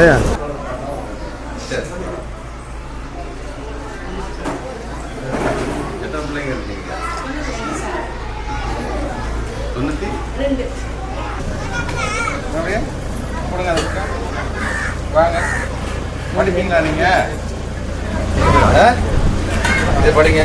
ஏயா சரி எத்தனை பிள்ளைங்க இருக்கீங்க? தொண்ணூற்றி நிறைய கொடுங்க அது இருக்கா? வாங்க. படிப்பீங்களா நீங்க? ஆ? இது படிங்க.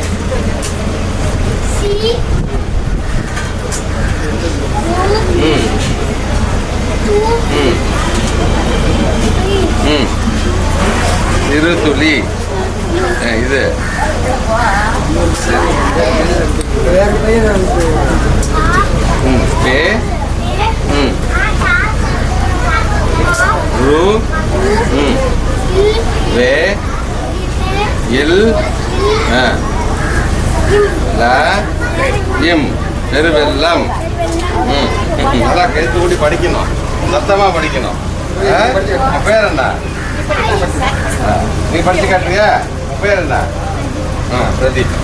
சிறு துளி இது. ம் பே. ம். ரூ. ம். வே. இல். ஆ ல. இம். பெருவெல்லம் ம். நல்லா கழுத்து கூட்டி படிக்கணும். சத்தமாக படிக்கணும். பேர் என்ன? நீ படிச்சு காட்டுறியா? பேர் என்ன? ஆ பிரதீப்.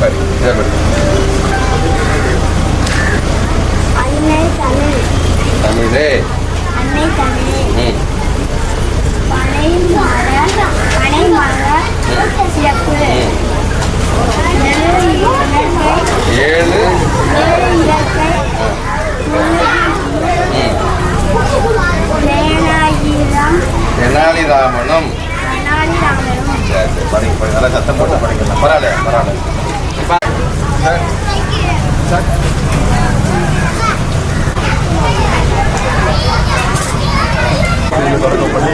படி இதை படி. தமிழ். பரவாயில்ல பரவாயில்ல இப்ப- சார் சார் தொடக்கம் பண்ணி